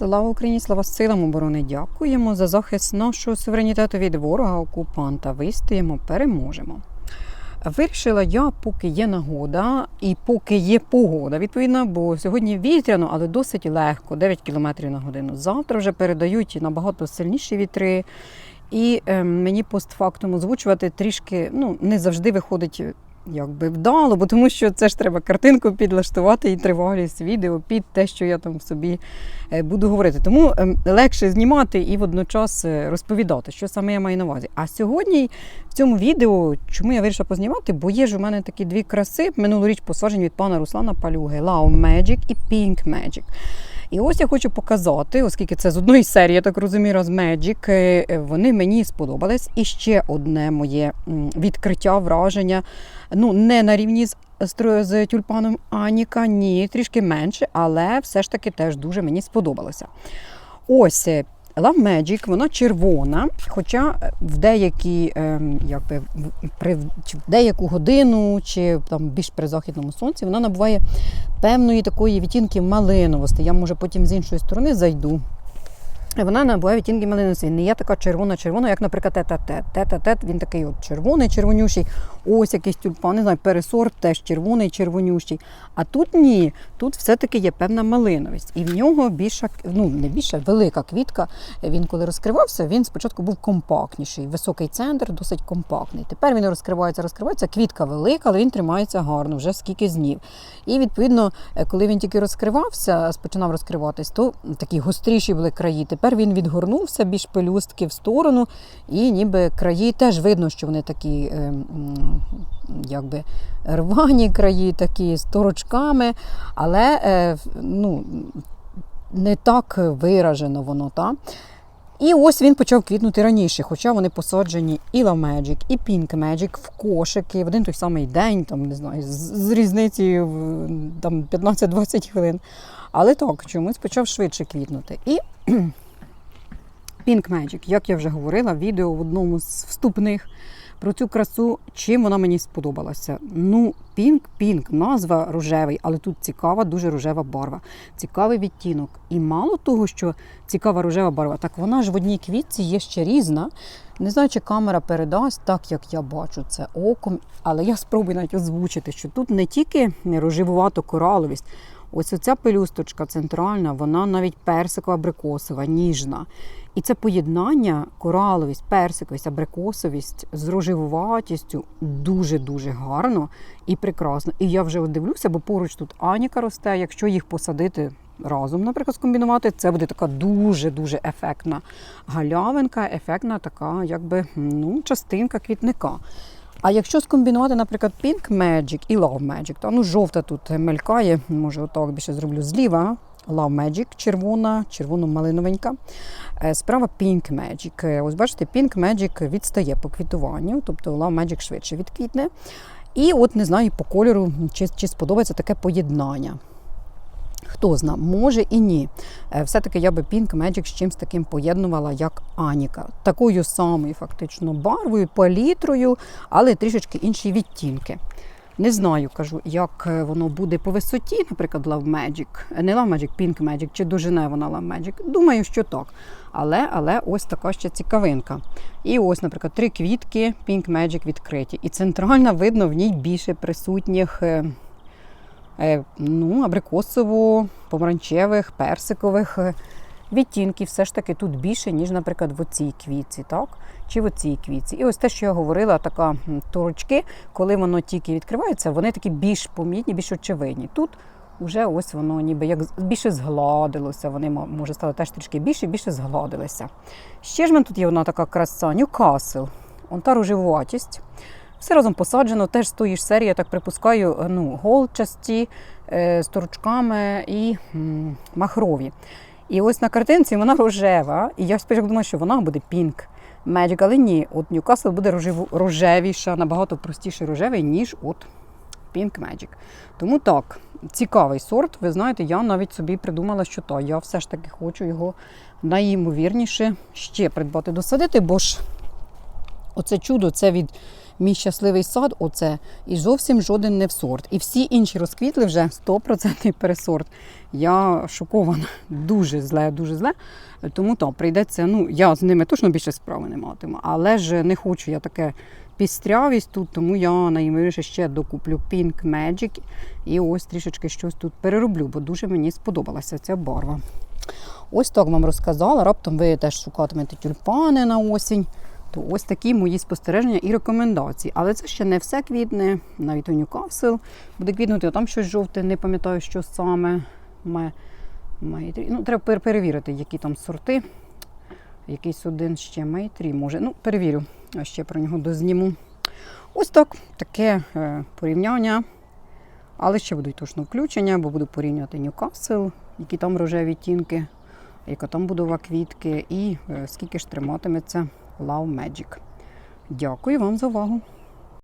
Слава Україні, слава силам оборони! Дякуємо за захист нашого суверенітету від ворога окупанта. Вистоїмо, переможемо. Вирішила я, поки є нагода і поки є погода, відповідно, бо сьогодні вітряно, але досить легко, 9 км на годину. Завтра вже передають набагато сильніші вітри. І е, мені постфактум озвучувати трішки ну, не завжди виходить якби вдало, бо тому що це ж треба картинку підлаштувати і тривалість відео під те, що я там собі е, буду говорити. Тому ем, легше знімати і водночас е, розповідати, що саме я маю на увазі. А сьогодні в цьому відео, чому я вирішила познімати, бо є ж у мене такі дві краси минулоріч посаджені від пана Руслана Палюги Love Magic і Pink Magic. І ось я хочу показати, оскільки це з одної серії, я так розумію, раз Magic, е, вони мені сподобались. І ще одне моє відкриття, враження. Ну, не на рівні з, з, з тюльпаном Аніка, ні, трішки менше, але все ж таки теж дуже мені сподобалося. Ось. Е, Love Magic, вона червона, хоча е, в деякі, ем, якби, при, деяку годину, чи там більш при західному сонці, вона набуває певної такої відтінки малиновості. Я може потім з іншої сторони зайду. І Вона набуває відтінки малиновості. Не є така червона-червона, як, наприклад, тета-тет. Тета-тет, він такий от червоний, червонющий. Ось якийсь тюльпан, не знаю, пересорт теж червоний, червонющий. А тут ні, тут все-таки є певна малиновість. І в нього більша, ну не більша, велика квітка. Він коли розкривався, він спочатку був компактніший, високий центр, досить компактний. Тепер він розкривається, розкривається. Квітка велика, але він тримається гарно, вже скільки знів. І відповідно, е, коли він тільки розкривався, починав розкриватись, то такі гостріші були краї. Тепер він відгорнувся більш пелюстки в сторону, і ніби краї теж видно, що вони такі. Якби рвані краї, такі з торочками, але е, ну, не так виражено воно. Та? І ось він почав квітнути раніше, хоча вони посаджені і Love Magic, і Pink Magic в кошики в один той самий день, там, не знаю, з, різницею там, 15-20 хвилин. Але так, чомусь почав швидше квітнути. І Pink Magic, як я вже говорила, відео в одному з вступних про цю красу, чим вона мені сподобалася. Ну, Pink, назва рожевий, але тут цікава, дуже рожева барва, цікавий відтінок. І мало того, що цікава рожева барва, так вона ж в одній квітці є ще різна. Не знаю, чи камера передасть так, як я бачу це оком, але я спробую навіть озвучити, що тут не тільки рожевувато кораловість, ось оця пелюсточка центральна, вона навіть персикова абрикосова, ніжна. І це поєднання кораловість, персиковість, абрикосовість з рожевуватістю дуже-дуже гарно і прекрасно. І я вже дивлюся, бо поруч тут Аніка росте. Якщо їх посадити разом, наприклад, скомбінувати, це буде така дуже-дуже ефектна галявинка, ефектна така, якби ну, частинка квітника. А якщо скомбінувати, наприклад, Pink Magic і Love Magic, то ну жовта тут мелькає, може отак більше зроблю зліва. Love Magic, червона, червоно-малиновенька. Е, Справа Pink Magic. Е, Ось бачите, Pink Magic відстає по квітуванню, тобто Love Magic швидше відквітне. І от не знаю по кольору, чи, чи сподобається таке поєднання. Хто зна, може і ні. Е, Все-таки я би Pink Magic з чимось таким поєднувала, як Аніка. Такою самою фактично барвою, палітрою, але трішечки інші відтінки. Не знаю, кажу, як е, воно буде по висоті, наприклад, Love Magic. Е, Не Love Magic, Pink Magic, чи дожене вона Love Magic. Думаю, що так. Але, але ось така ще цікавинка. І ось, наприклад, три квітки Pink Magic відкриті. І центральна, видно, в ній більше присутніх ну, абрикосово, помаранчевих, персикових е, відтінків. Все ж таки тут більше, ніж, наприклад, в оцій квітці, так? Чи в оцій квітці. І ось те, що я говорила, така торочки, коли воно тільки відкривається, вони такі більш помітні, більш очевидні. Тут вже ось воно ніби як більше згладилося. Вони може стали теж трішки більше, більше згладилися. Ще ж мене тут є одна така краса, Ньюкасл. Он та рожевуватість. Все разом посаджено, теж з тої ж серії, я так припускаю, е, ну, голчасті, е, з торочками і махрові. І ось на картинці вона рожева. І я спочатку думала, що вона буде пінк. Magic, але ні, от Ньюкасл буде рожевіша, набагато простіше рожевий, ніж от Pink Magic. Тому так, цікавий сорт. Ви знаєте, я навіть собі придумала, що то. Я все ж таки хочу його найімовірніше ще придбати, досадити, бо ж Оце чудо, це від мій щасливий сад, оце, і зовсім жоден не в сорт. І всі інші розквітли вже 100% пересорт. Я шокована. Дуже зле, дуже зле. Тому так, прийдеться, ну, я з ними точно більше справи не матиму, але ж не хочу я таке пістрявість тут, тому я найімовірніше ще докуплю Pink Magic і ось трішечки щось тут перероблю, бо дуже мені сподобалася ця барва. Ось так вам розказала. Раптом ви теж шукатимете тюльпани на осінь. То ось такі мої спостереження і рекомендації. Але це ще не все квітне. Навіть у Ньюкасл буде квітнути, а там щось жовте, не пам'ятаю, що саме. Ме-. Ну, треба перевірити, які там сорти. Якийсь один ще Мейтрі, може. Ну, перевірю, а ще про нього дозніму. Ось так, таке е, порівняння. Але ще будуть точно включення, бо буду порівнювати Ньюкасл, які там рожеві тінки, яка там будова квітки, і е, скільки ж триматиметься Love Magic. Дякую вам за увагу.